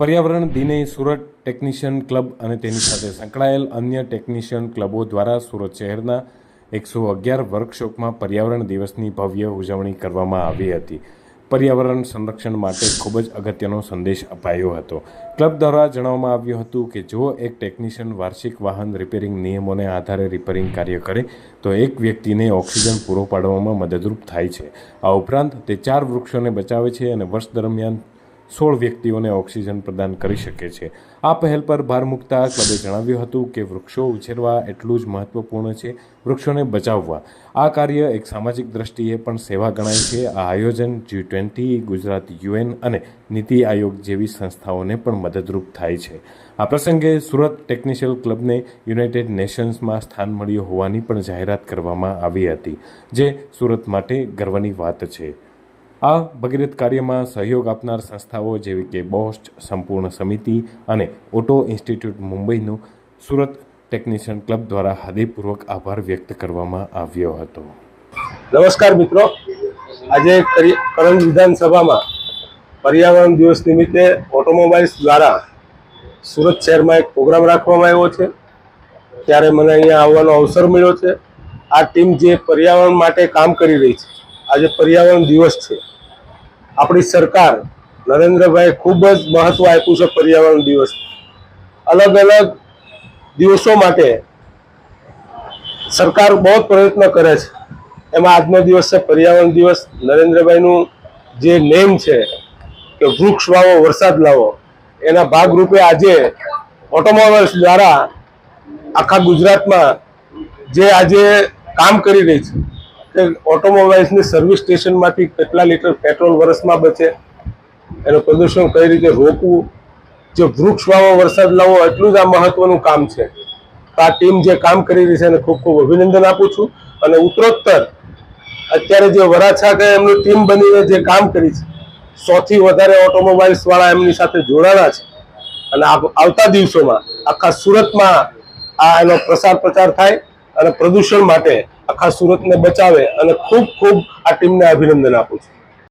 પર્યાવરણ દિને Surat technician club અને તેની સાથે સંકળાયેલ અન્ય ટેકનિશિયન ક્લબો દ્વારા સુરત શહેરના એકસો અગિયાર વર્કશોપમાં પર્યાવરણ દિવસની ભવ્ય ઉજવણી કરવામાં આવી હતી. પર્યાવરણ સંરક્ષણ માટે ખૂબ જ અગત્યનો સંદેશ અપાયો હતો. ક્લબ દ્વારા જણાવવામાં આવ્યું હતું કે જો એક ટેકનિશિયન વાર્ષિક વાહન રિપેરિંગ નિયમોને આધારે રિપેરિંગ કાર્ય કરે, તો એક વ્યક્તિને ઓક્સિજન પૂરો પાડવામાં મદદરૂપ થાય છે. આ ઉપરાંત તે ચાર વૃક્ષોને બચાવે છે અને વર્ષ દરમિયાન સોળ વ્યક્તિઓને ઓક્સિજન પ્રદાન કરી શકે છે. આ પહેલ પર ભાર મૂકતા ક્લબે જણાવ્યું હતું કે વૃક્ષો ઉછેરવા એટલું જ મહત્વપૂર્ણ છે, વૃક્ષોને બચાવવા. આ કાર્ય એક સામાજિક દ્રષ્ટિએ પણ સેવા ગણાય છે. આ આયોજન જી ટ્વેન્ટી ગુજરાત યુએન અને નીતિ આયોગ જેવી સંસ્થાઓને પણ મદદરૂપ થાય છે. આ પ્રસંગે સુરત ટેકનિશિયલ ક્લબને યુનાઇટેડ નેશન્સમાં સ્થાન મળ્યું હોવાની પણ જાહેરાત કરવામાં આવી હતી, જે સુરત માટે ગર્વની વાત છે. આ ભગીરથ કાર્યમાં સહયોગ આપનાર સંસ્થાઓ જેવી કે બોસ્ટ સંપૂર્ણ સમિતિ અને ઓટો ઇન્સ્ટિટ્યૂટ મુંબઈનો સુરત ટેકનિશિયન ક્લબ દ્વારા હૃદયપૂર્વક આભાર વ્યક્ત કરવામાં આવ્યો હતો. નમસ્કાર મિત્રો. આજે કરી- કરંજ વિધાનસભામાં પર્યાવરણ દિવસ નિમિત્તે ઓટોમોબાઈલ્સ દ્વારા સુરત શહેરમાં એક પ્રોગ્રામ રાખવામાં આવ્યો છે. ત્યારે મને અહીંયા આવવાનો અવસર મળ્યો છે. આ ટીમ જે પર્યાવરણ માટે કામ કરી રહી છે આજે પર્યાવરણ દિવસ છે. આપણી સરકાર નરેન્દ્રભાઈ ખૂબ જ મહત્વ આપ્યું છે પર્યાવરણ દિવસ. અલગ અલગ દિવસો માટે સરકાર બહુ પ્રયત્ન કરે છે. એમાં આજનો દિવસ છે પર્યાવરણ દિવસ. નરેન્દ્રભાઈનું જે નેમ છે કે વૃક્ષ વાવો, વરસાદ લાવો, એના ભાગરૂપે આજે ઓટોમોબાઈલ્સ દ્વારા આખા ગુજરાતમાં જે આજે કામ કરી રહી છે. કે ઓટોમોબાઈલ્સની સર્વિસ સ્ટેશનમાંથી કેટલા લીટર પેટ્રોલ વરસમાં બચે, એનું પ્રદૂષણ કઈ રીતે રોકવું, જે વૃક્ષ વાવો વરસાદ લાવો એટલું જ આ મહત્વનું કામ છે. આ ટીમ જે કામ કરી રહી છે એને ખૂબ ખૂબ અભિનંદન આપું છું. અને ઉત્તરોત્તર, અત્યારે જે વરાછા કે એમની ટીમ બનીને જે કામ કરી છે, સૌથી વધારે ઓટોમોબાઈલ્સ વાળા એમની સાથે જોડાણા છે. અને આવતા દિવસોમાં આખા સુરતમાં આ એનો પ્રસાર પ્રચાર થાય અને પ્રદૂષણ માટે આખા સુરતને બચાવે અને ખૂબ ખૂબ આ ટીમને અભિનંદન આપું છું.